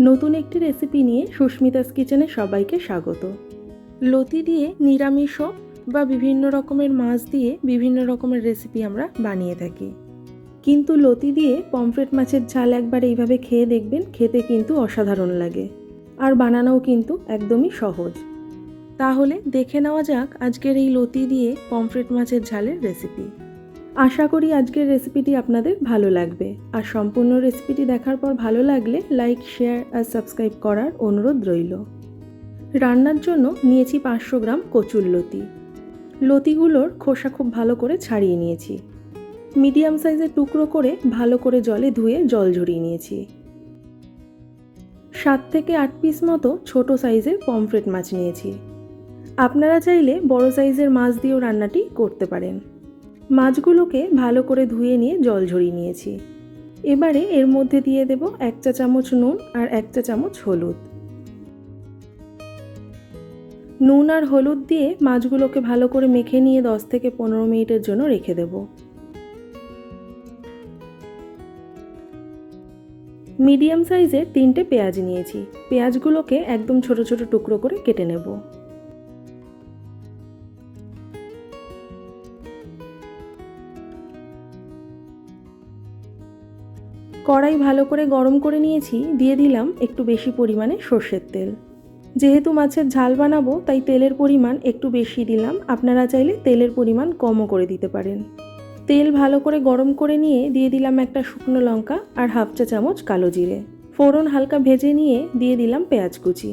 নতুন একটি রেসিপি নিয়ে সুস্মিতাস কিচেনে সবাইকে স্বাগত। লতি দিয়ে নিরামিষও বা বিভিন্ন রকমের মাছ দিয়ে বিভিন্ন রকমের রেসিপি আমরা বানিয়ে থাকি। কিন্তু লতি দিয়ে পমফ্রেট মাছের ঝাল একবার এইভাবে খেয়ে দেখবেন খেতে কিন্তু অসাধারণ লাগে। আর বানানোও কিন্তু একদমই সহজ। তাহলে দেখে নেওয়া যাক আজকের এই লতি দিয়ে পমফ্রেট মাছের ঝালের রেসিপি আশা করি আজকের রেসিপিটি আপনাদের ভালো লাগবে। আর সম্পূর্ণ রেসিপিটি দেখার পর ভালো লাগলে লাইক, শেয়ার আর সাবস্ক্রাইব করার অনুরোধ রইল। রান্নার জন্য নিয়েছি পাঁচশো গ্রাম কচুর লতি। লতিগুলোর খোসা খুব ভালো করে ছাড়িয়ে নিয়েছি। মিডিয়াম সাইজের টুকরো করে ভালো করে জলে ধুয়ে জল ঝরিয়ে নিয়েছি। সাত থেকে আট পিস মতো ছোট সাইজের পমফ্রেট মাছ নিয়েছি। আপনারা চাইলে বড় সাইজের মাছ দিয়েও রান্নাটি করতে পারেন। মাছগুলোকে ভালো করে ধুয়ে নিয়ে জল ঝরিয়ে নিয়েছি। এবারে এর মধ্যে দিয়ে দেব এক চা চামচ নুন আর এক চা চামচ হলুদ। নুন আর হলুদ দিয়ে মাছগুলোকে ভালো করে মেখে নিয়ে দশ থেকে পনেরো মিনিটের জন্য রেখে দেব। মিডিয়াম সাইজের তিনটে পেঁয়াজ নিয়েছি। পেঁয়াজগুলোকে একদম ছোট ছোট টুকরো করে কেটে নেব। কড়াই ভালো করে গরম করে নিয়েছি, দিয়ে দিলাম একটু বেশি পরিমাণে সর্ষের তেল। যেহেতু মাছের ঝাল বানাবো, তাই তেলের পরিমাণ একটু বেশি দিলাম। আপনারা চাইলে তেলের পরিমাণ কমও করে দিতে পারেন। তেল ভালো করে গরম করে নিয়ে দিয়ে দিলাম একটা শুকনো লঙ্কা আর হাফ চা চামচ কালো জিরে। ফোড়ন হালকা ভেজে নিয়ে দিয়ে দিলাম পেঁয়াজ কুচি।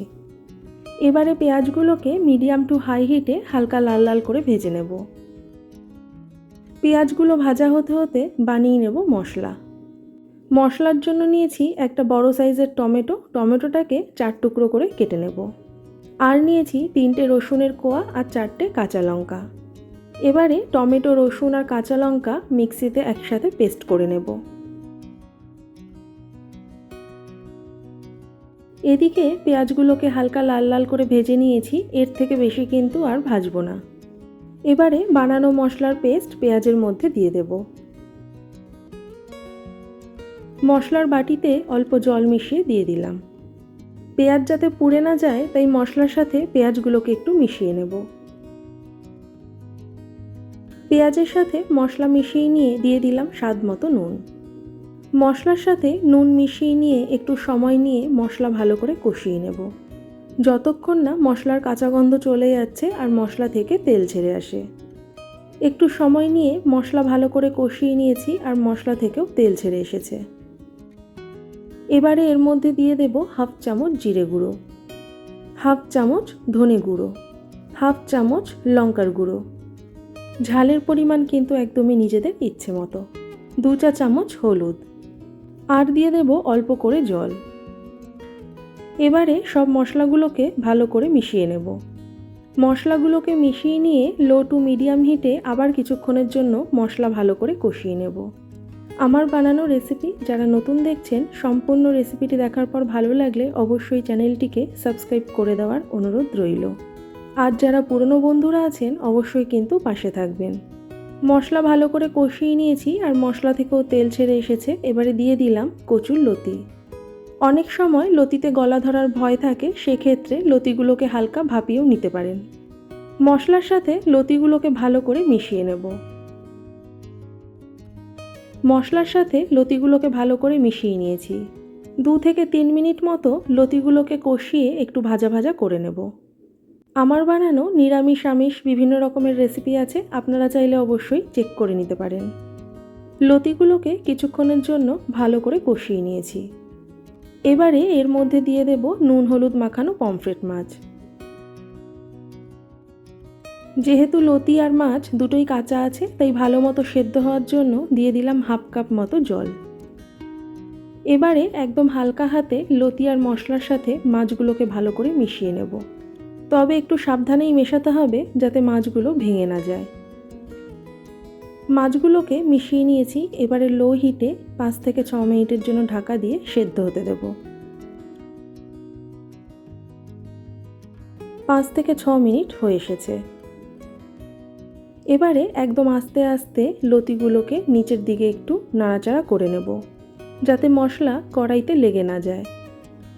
এবারে পেঁয়াজগুলোকে মিডিয়াম টু হাই হিটে হালকা লাল লাল করে ভেজে নেব। পেঁয়াজগুলো ভাজা হতে হতে বানিয়ে নেব মশলা। মশলার জন্য নিয়েছি একটা বড় সাইজের টমেটো। টমেটোটাকে চার টুকরো করে কেটে নেব। আর নিয়েছি তিনটে রসুনের কোয়া আর চারটে কাঁচা লঙ্কা। এবারে টমেটো, রসুন আর কাঁচা লঙ্কা মিক্সিতে একসাথে পেস্ট করে নেব। এদিকে পেঁয়াজগুলোকে হালকা লাল লাল করে ভেজে নিয়েছি, এর থেকে বেশি কিন্তু আর ভাজবো না। এবারে বানানো মশলার পেস্ট পেঁয়াজের মধ্যে দিয়ে দেবো। মশলার বাটিতে অল্প জল মিশিয়ে দিয়ে দিলাম। পেঁয়াজ যাতে পুড়ে না যায়, তাই মশলার সাথে পেঁয়াজগুলোকে একটু মিশিয়ে নেব। পেঁয়াজের সাথে মশলা মিশিয়ে নিয়ে দিয়ে দিলাম স্বাদ মতো নুন। মশলার সাথে নুন মিশিয়ে নিয়ে একটু সময় নিয়ে মশলা ভালো করে কষিয়ে নেব। যতক্ষণ না মশলার কাঁচা গন্ধ চলে যাচ্ছে আর মশলা থেকে তেল ছেড়ে আসে। একটু সময় নিয়ে মশলা ভালো করে কষিয়ে নিয়েছি আর মশলা থেকেও তেল ছেড়ে এসেছে। এবারে এর মধ্যে দিয়ে দেব হাফ চামচ জিরে গুঁড়ো, হাফ চামচ ধনে গুঁড়ো, হাফ চামচ লঙ্কার গুঁড়ো। ঝালের পরিমাণ কিন্তু একদমই নিজেদের ইচ্ছে মতো, দু চা চামচ হলুদ। আর দিয়ে দেব অল্প করে জল। এবারে সব মশলাগুলোকে ভালো করে মিশিয়ে নেব। মশলাগুলোকে মিশিয়ে নিয়ে লো টু মিডিয়াম হিটে আবার কিছুক্ষণের জন্য মশলা ভালো করে কষিয়ে নেব। আমার বানানো রেসিপি যারা নতুন দেখছেন, সম্পূর্ণ রেসিপিটি দেখার পর ভালো লাগলে অবশ্যই চ্যানেলটিকে সাবস্ক্রাইব করে দেওয়ার অনুরোধ রইল। আর যারা পুরনো বন্ধুরা আছেন, অবশ্যই কিন্তু পাশে থাকবেন। মশলা ভালো করে কষিয়ে নিয়েছি আর মশলা থেকেও তেল ছেড়ে এসেছে, এবারে দিয়ে দিলাম কচুর লতি। অনেক সময় লতিতে গলা ধরার ভয় থাকে, সেক্ষেত্রে লতিগুলোকে হালকা ভাপিয়েও নিতে পারেন। মশলার সাথে লতিগুলোকে ভালো করে মিশিয়ে নেব। মশলার সাথে লতিগুলোকে ভালো করে মিশিয়ে নিয়েছি। দু থেকে তিন মিনিট মতো লতিগুলোকে কষিয়ে একটু ভাজা ভাজা করে নেব। আমার বানানো নিরামিষ আমিষ বিভিন্ন রকমের রেসিপি আছে, আপনারা চাইলে অবশ্যই চেক করে নিতে পারেন। লতিগুলোকে কিছুক্ষণের জন্য ভালো করে কষিয়ে নিয়েছি। এবারে এর মধ্যে দিয়ে দেব নুন, হলুদ মাখানো পমফ্রেট মাছ। যেহেতু লতি আর মাছ দুটোই কাঁচা আছে, তাই ভালো মতো সেদ্ধ হওয়ার জন্য দিয়ে দিলাম হাফ কাপ মতো জল। এবারে একদম হালকা হাতে লতি আর মশলার সাথে মাছগুলোকে ভালো করে মিশিয়ে নেব। তবে একটু সাবধানেই মেশাতে হবে যাতে মাছগুলো ভেঙে না যায়। মাছগুলোকে মিশিয়ে নিয়েছি, এবারে লো হিটে পাঁচ থেকে ছ মিনিটের জন্য ঢাকা দিয়ে সেদ্ধ হতে দেব। পাঁচ থেকে ছ মিনিট হয়ে এসেছে। এবারে একদম আস্তে আস্তে লতিগুলোকে নিচের দিকে একটু নাড়াচাড়া করে নেব, যাতে মশলা কড়াইতে লেগে না যায়।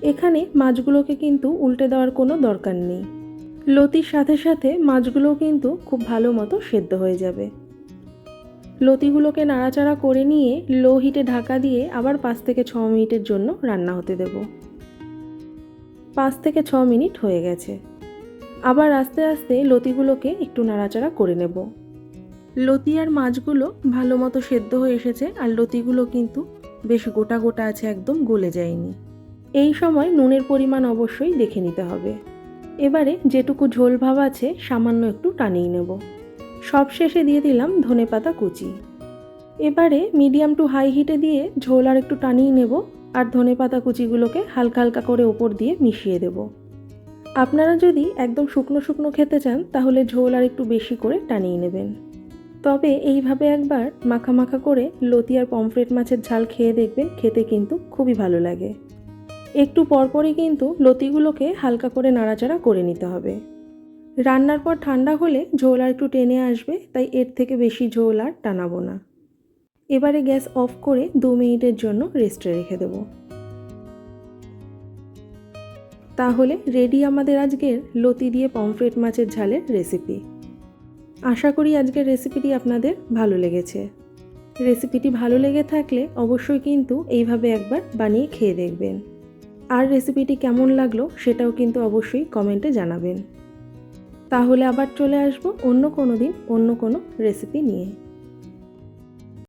এখানে মাছগুলোকে কিন্তু উল্টে দেওয়ার কোনো দরকার নেই। লতির সাথে সাথে মাছগুলোও কিন্তু খুব ভালো মতো সেদ্ধ হয়ে যাবে। লতিগুলোকে নাড়াচাড়া করে নিয়ে লো হিটে ঢাকা দিয়ে আবার পাঁচ থেকে ছ মিনিটের জন্য রান্না হতে দেব। পাঁচ থেকে ছ মিনিট হয়ে গেছে। আবার আস্তে আস্তে লতিগুলোকে একটু নাড়াচাড়া করে নেব। লতি আর মাছগুলো ভালো মতো সেদ্ধ হয়ে এসেছে, আর লতিগুলো কিন্তু বেশ গোটা গোটা আছে, একদম গলে যায়নি। এই সময় নুনের পরিমাণ অবশ্যই দেখে নিতে হবে। এবারে যেটুকু ঝোল ভাব আছে, সামান্য একটু টানিয়ে নেব। সব শেষে দিয়ে দিলাম ধনেপাতা কুচি। এবারে মিডিয়াম টু হাই হিটে দিয়ে ঝোল আর একটু টানিয়ে নেব, আর ধনেপাতা কুচিগুলোকে হালকা হালকা করে ওপর দিয়ে মিশিয়ে দেব। আপনারা যদি একদম শুকনো শুকনো খেতে চান, তাহলে ঝোল আর একটু বেশি করে টানিয়ে নেবেন। তবে এইভাবে একবার মাখা মাখা করে লতি আর পমফ্রেট মাছের ঝাল খেয়ে দেখবেন খেতে কিন্তু খুবই ভালো লাগে। একটু পরপরই কিন্তু লতিগুলোকে হালকা করে নাড়াচাড়া করে নিতে হবে। রান্নার পর ঠান্ডা হলে ঝোল আর একটু টেনে আসবে, তাই এর থেকে বেশি ঝোল আর টানাবো না। এবারে গ্যাস অফ করে দু মিনিটের জন্য রেস্টে রেখে দেব। তাহলে রেডি আমাদের আজকের লতি দিয়ে পমফ্রেট মাছের ঝালের রেসিপি। আশা করি আজকের রেসিপিটি আপনাদের ভালো লেগেছে। রেসিপিটি ভালো লেগে থাকলে অবশ্যই কিন্তু এইভাবে একবার বানিয়ে খেয়ে দেখবেন। আর রেসিপিটি কেমন লাগল সেটাও কিন্তু অবশ্যই কমেন্টে জানাবেন। তাহলে আবার চলে আসব অন্য কোনো দিন অন্য কোনো রেসিপি নিয়ে।